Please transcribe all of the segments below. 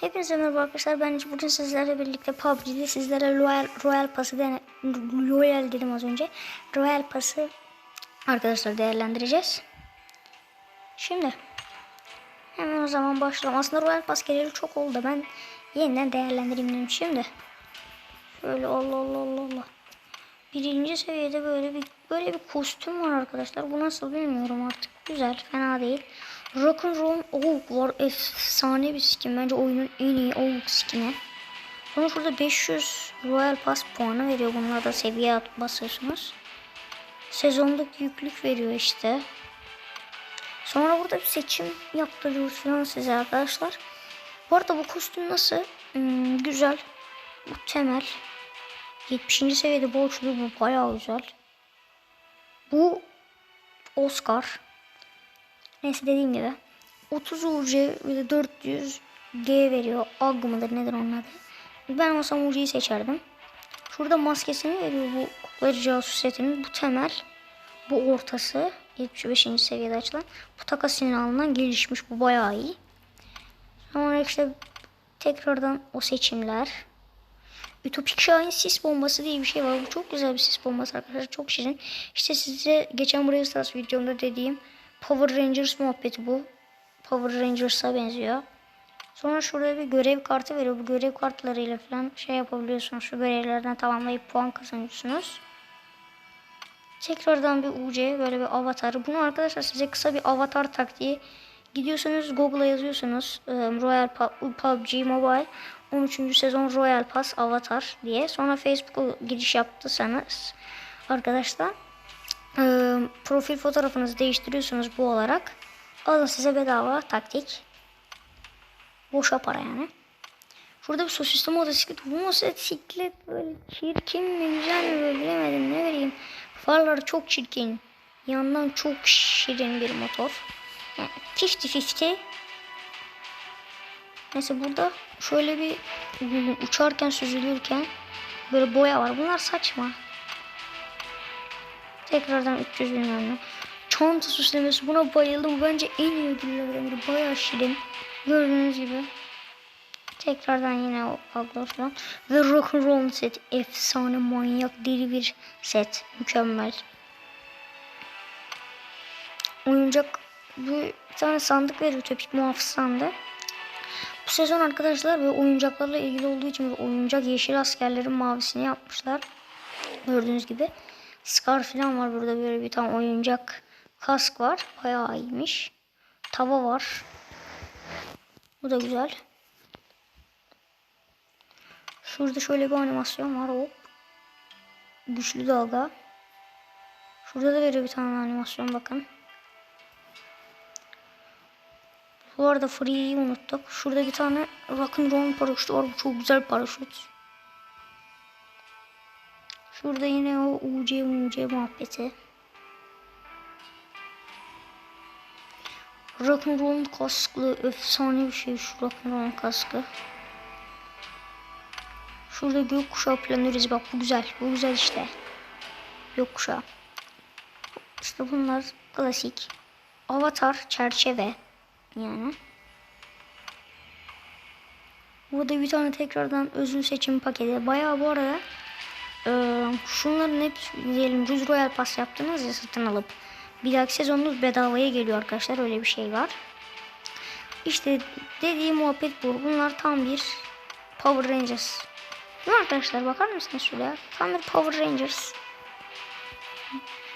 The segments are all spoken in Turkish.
Hepinize merhaba arkadaşlar. Ben bugün sizlerle birlikte PUBG'de sizlere Royal, Royal Pass'ı dene, Royal dedim az önce. Royal Pass'ı arkadaşlar değerlendireceğiz. Şimdi hemen o zaman başlayalım. Aslında Royal Pass geleli çok oldu. Ben yeniden değerlendireyim dedim. Şimdi şöyle Allah Allah Allah Allah. Birinci seviyede böyle bir böyle bir kostüm var arkadaşlar. Bu nasıl bilmiyorum artık. Güzel, fena değil. Rock'n'Roll Oak var. Efsane bir skin. Bence oyunun en iyi Oak skin'i. Sonra şurada 500 Royal Pass puanı veriyor. Bunlar da seviye basıyorsunuz. Sezonluk yüklük veriyor işte. Sonra burada bir seçim yaptırıyor falan size arkadaşlar. Bu arada bu kostüm nasıl? Hmm, güzel. Bu temel. 70. seviyede borçlu bu bayağı güzel. Bu Oscar. Neyse dediğim gibi 30 UC ve de 400 G veriyor. Ag mıdır nedir onun adı? Ben olsam UC'yi seçerdim. Şurada maskesini veriyor bu kuklacı casus setinin. Bu temel. Bu ortası. 75. seviyede açılan. Bu takas alınan gelişmiş. Bu bayağı iyi. Sonra işte tekrardan o seçimler. Ütopik Şahin sis bombası diye bir şey var. Bu çok güzel bir sis bombası arkadaşlar. Çok şirin. İşte size geçen Brave Stars videomda dediğim Power Rangers muhabbeti bu. Power Rangers'a benziyor. Sonra şurada bir görev kartı veriyor. Bu görev kartlarıyla falan şey yapabiliyorsunuz. Şu görevlerden tamamlayıp puan kazanıyorsunuz. Tekrardan bir UC böyle bir avatarı. Bunu arkadaşlar size kısa bir avatar taktiği. Gidiyorsunuz Google'a yazıyorsunuz. Royal PUBG Mobile 13. sezon Royal Pass Avatar diye. Sonra Facebook'a giriş yaptıysanız arkadaşlar e, profil fotoğrafınızı değiştiriyorsunuz bu olarak. Alın size bedava taktik. Boşa para yani. Şurada bir sosisli motosiklet. Bu motosiklet böyle çirkin mi güzel mi böyle bilemedim ne bileyim. Farları çok çirkin. Yandan çok şirin bir motor. Yani 50-50. Neyse burada şöyle bir uçarken süzülürken böyle boya var. Bunlar saçma. Tekrardan 300 bilmem ne. Çanta süslemesi buna bayıldım. Bence en iyi ödüllerden biri. Bayağı şirin. Gördüğünüz gibi. Tekrardan yine o aglar falan. Ve rock'n'roll set. Efsane manyak deli bir set. Mükemmel. Oyuncak bir tane sandık veriyor. Topik muhafız sandığı. Bu sezon arkadaşlar ve oyuncaklarla ilgili olduğu için oyuncak yeşil askerlerin mavisini yapmışlar. Gördüğünüz gibi. Scar falan var burada böyle bir tane oyuncak kask var. Bayağı iyiymiş. Tava var. Bu da güzel. Şurada şöyle bir animasyon var. Hop. Güçlü dalga. Şurada da veriyor bir tane animasyon bakın. Bu arada Free'yi unuttuk. Şurada bir tane Rock'n'Roll paraşütü var. Bu çok güzel paraşüt. Şurada yine o UC UC muhabbeti. Rock'n'Roll'un kasklı efsane bir şey şu Rock'n'Roll'un kaskı. Şurada gökkuşağı planörüz bak bu güzel bu güzel işte. Gökkuşağı. İşte bunlar klasik. Avatar çerçeve yani. Burada bir tane tekrardan özün seçim paketi. Bayağı bu arada ee, şunların hep diyelim 100 Royal Pass yaptınız ya satın alıp bir dahaki sezonunuz bedavaya geliyor arkadaşlar öyle bir şey var. İşte dediğim muhabbet bu. Bunlar tam bir Power Rangers. Ne arkadaşlar bakar mısınız şuraya? Tam bir Power Rangers.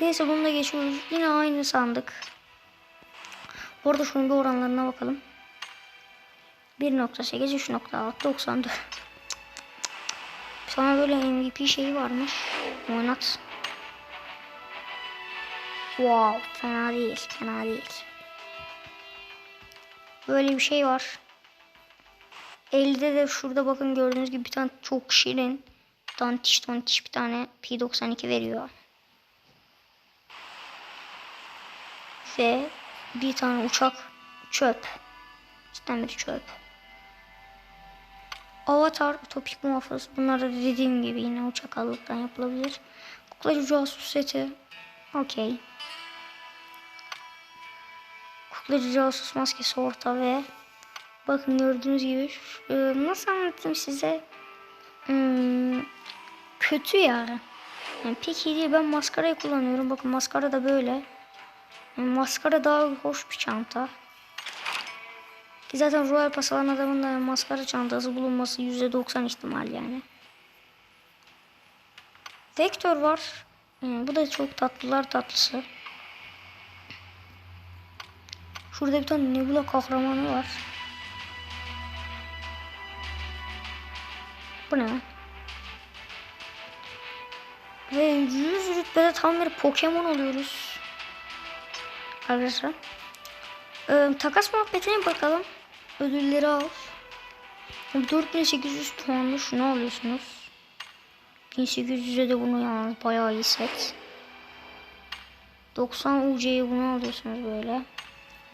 Neyse bunu da geçiyoruz. Yine aynı sandık. Bu şunun bir oranlarına bakalım. 1.8 3.6 94 Sana böyle MVP şeyi varmış. Oynat. Wow, fena değil, fena değil. Böyle bir şey var. Elde de şurada bakın gördüğünüz gibi bir tane çok şirin tontiş tontiş bir tane P92 veriyor. Ve bir tane uçak çöp. Cidden bir çöp. Avatar, topik muhafız. Bunlar da dediğim gibi yine uçak aldıktan yapılabilir. Kuklacı casus seti. Okey. Kuklacı casus maskesi orta ve Bakın gördüğünüz gibi e, nasıl anlatayım size? Hmm, kötü yani. yani. Pek iyi değil. Ben maskarayı kullanıyorum. Bakın maskara da böyle. Yani maskara daha hoş bir çanta. Ki zaten Royal Pass alan adamın da maskara çantası bulunması %90 ihtimal yani. Vector var. Yani bu da çok tatlılar tatlısı. Şurada bir tane Nebula kahramanı var. Bu ne? Ve 100 rütbede tam bir Pokemon oluyoruz. Arkadaşlar. Ee, takas muhabbetine bakalım. Ödülleri al. 4800 puanlı şunu alıyorsunuz. 1800'e de bunu yalnız bayağı iyi set. 90 UC'ye bunu alıyorsunuz böyle.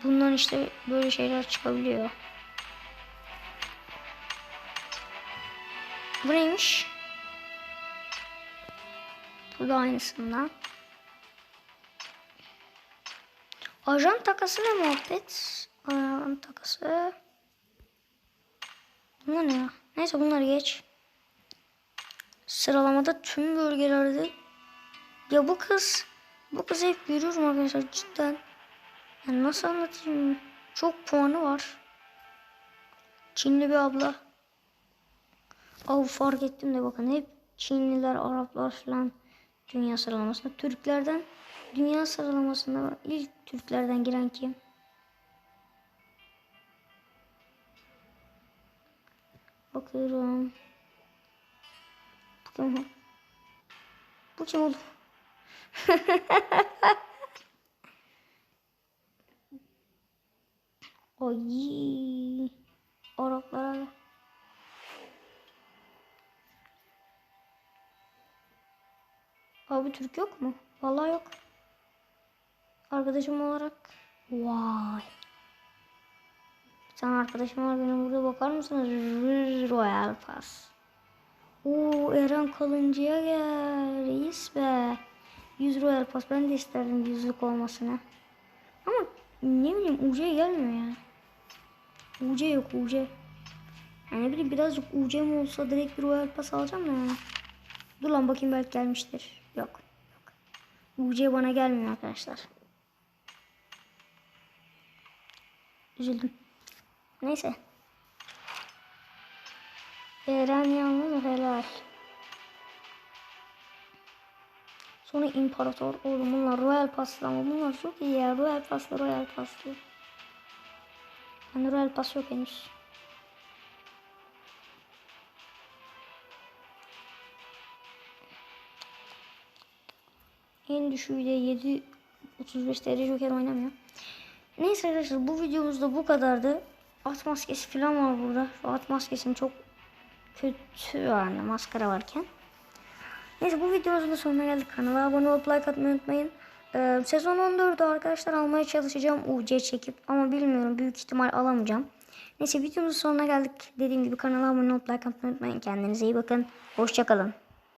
Bundan işte böyle şeyler çıkabiliyor. Bu neymiş? Bu da aynısından. Ajan takası ve muhabbet. Ajan takası. Bunlar ne ya? Neyse bunları geç. Sıralamada tüm bölgelerde. Ya bu kız. Bu kız hep görüyorum arkadaşlar cidden. Yani nasıl anlatayım? Çok puanı var. Çinli bir abla. Av fark ettim de bakın hep Çinliler, Araplar falan dünya sıralamasında. Türklerden dünya sıralamasında ilk Türklerden giren kim? Bakıyorum. Kim? Bu kim oldu? Ay. Araplara. Abi Türk yok mu? Vallahi yok. Arkadaşım olarak. Vay. Tane arkadaşım var benim burada bakar mısınız? Royal Pass. Oo Eren Kalıncı'ya gel. Reis be. 100 Royal Pass. Ben de isterdim yüzlük olmasını. Ama ne bileyim UC gelmiyor yani. UC yok UC. Yani bileyim birazcık UC mi olsa direkt bir Royal Pass alacağım da. Dur lan bakayım belki gelmiştir. Yok. Yok. UC bana gelmiyor arkadaşlar. Üzüldüm. Neyse. Eren yalnız helal. Sonra imparator oğlum bunlar royal paslı ama bunlar çok iyi ya. Royal paslı royal paslı. Yani royal pas yok henüz. En düşüğü de 7 35 derece joker oynamıyor. Neyse arkadaşlar bu videomuzda bu kadardı. At maskesi falan var burada. Şu at maskesim çok kötü yani maskara varken. Neyse bu videomuzun da sonuna geldik. Kanala abone olup like atmayı unutmayın. Ee, sezon 14'ü arkadaşlar almaya çalışacağım UC çekip ama bilmiyorum büyük ihtimal alamayacağım. Neyse videomuzun sonuna geldik. Dediğim gibi kanala abone olup like atmayı unutmayın. Kendinize iyi bakın. Hoşçakalın.